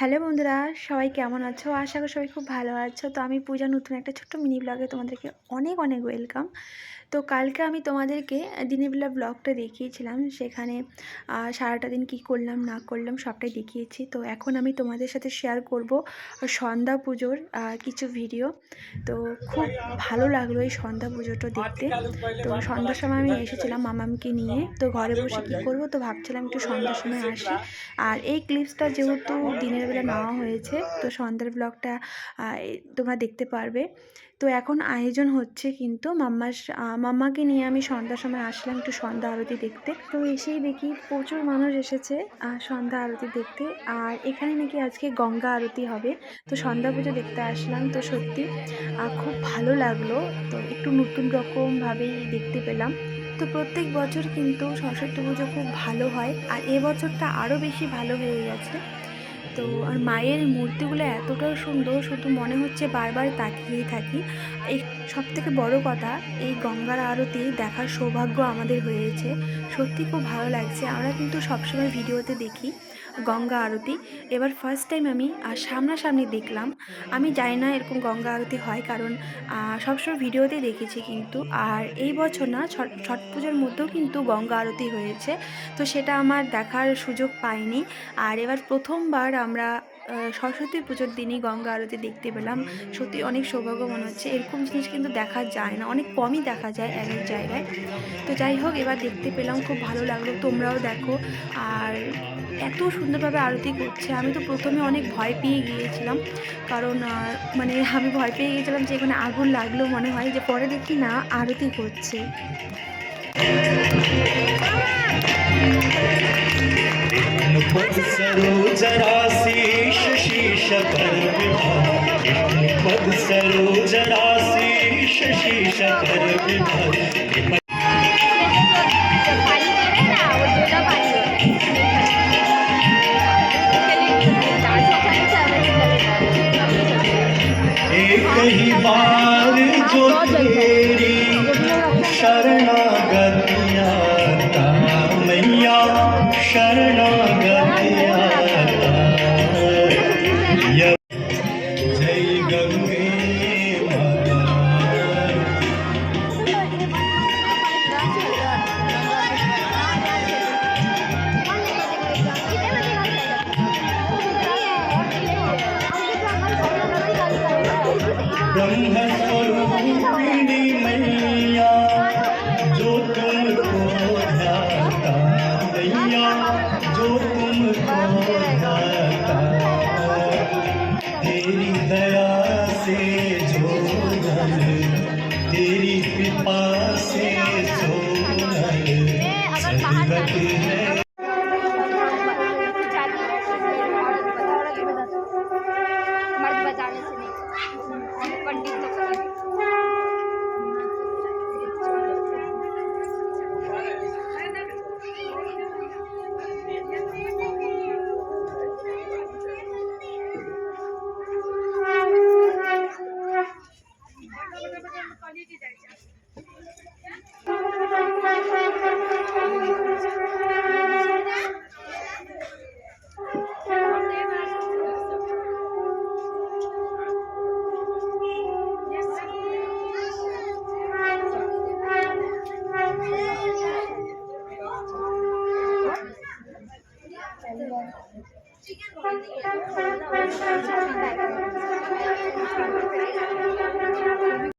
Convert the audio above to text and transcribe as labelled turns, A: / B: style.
A: Hello বন্ধুরা, সবাই কেমন আছো? আশা করি সবাই খুব ভালো আছো। তো আমি পূজা, নতুন একটা ছোট্ট মিনি ব্লগে তোমাদেরকে অনেক অনেক ওয়েলকাম তো কালকে আমি তোমাদেরকে দিনের বেলা ব্লগটা দেখিয়েছিলাম। সেখানে সারাটা দিন কি করলাম, না করলাম সবটাই দেখিয়েছি। তো এখন আমি তোমাদের সাথে শেয়ার করব সন্ধ্যা পুজোর কিছু ভিডিও তো খুব ভালো লাগল এই সন্ধ্যা পুজোটা দেখতে। তো সন্ধ্যার সময় আমি এসেছিলাম মামামকে নিয়ে। তো ঘরে বসে কি করব, তো ভাবছিলাম একটু সন্ধ্যার সময় আসি। আর এই ক্লিপসটা যেহেতু দিনের বেলা নেওয়া হয়েছে, তো সন্ধ্যার ব্লগটা তোমরা দেখতে পারবে। তো এখন আয়োজন হচ্ছে কিন্তু মাম্মার মাম্মাকে নিয়ে আমি সন্ধ্যার সময় আসলাম একটু সন্ধ্যা আরতি দেখতে। তো এসেই দেখি প্রচুর মানুষ এসেছে সন্ধ্যা আরতি দেখতে। আর এখানে নাকি আজকে গঙ্গা আরতি হবে। তো সন্ধ্যা পুজো দেখতে আসলাম, তো সত্যি খুব ভালো লাগল। তো একটু নতুন রকমভাবেই দেখতে পেলাম। তো প্রত্যেক বছর কিন্তু সরস্বতী পুজো খুব ভালো হয়। আর এবছরটা আরও বেশি ভালো হয়ে গেছে। তো আর মায়ের মূর্তিগুলো এতটাও সুন্দর, শুধু মনে হচ্ছে বারবার তাকিয়েই থাকি। এই সব থেকে বড়ো কথা, এই গঙ্গার আরতি দেখার সৌভাগ্য আমাদের হয়েছে। সত্যি খুব ভালো লাগছে। আমরা কিন্তু সবসময় ভিডিওতে দেখি। গঙ্গা আরতি। এবার ফার্স্ট টাইম আমি সামনাসামনি দেখলাম। আমি জানি না এরকম গঙ্গা আরতি হয় কারণ সবসময় ভিডিওতে দেখেছি কিন্তু। আর এই বছর না, ছট ছট পুজোর মধ্যেও কিন্তু গঙ্গা আরতি হয়েছে। তো সেটা আমার দেখার সুযোগ পাইনি। আর এবার প্রথমবার আমরা সরস্বতী পুজোর দিনই গঙ্গা আরতি দেখতে পেলাম। সত্যি অনেক সৌভাগ্য মনে হচ্ছে। এরকম জিনিস কিন্তু দেখা যায় না। অনেক কমই দেখা যায় এক এক জায়গায়। তো যাই হোক, এবার দেখতে পেলাম, খুব ভালো লাগল। তোমরাও দেখো। আর এত সুন্দরভাবে আরতি করছে। আমি তো প্রথমে অনেক ভয় পেয়ে গিয়েছিলাম। কারণ মানে আমি ভয় পেয়ে গিয়েছিলাম যে এখানে আগুন লাগল মনে হয়, যে পরে দেখি না, আরতি করছে
B: সরোজরা शकर विपद सरोज राशि शशि शखर विपद बार जो तेरी शरणागतिया मैया शरण ब्रह्मस्वरूपिणी मैया जो तुमको ध्याता मैया जो तुमको ध्याता तेरी दया से जो तेरी कृपा से जो सदगत है
C: 你好。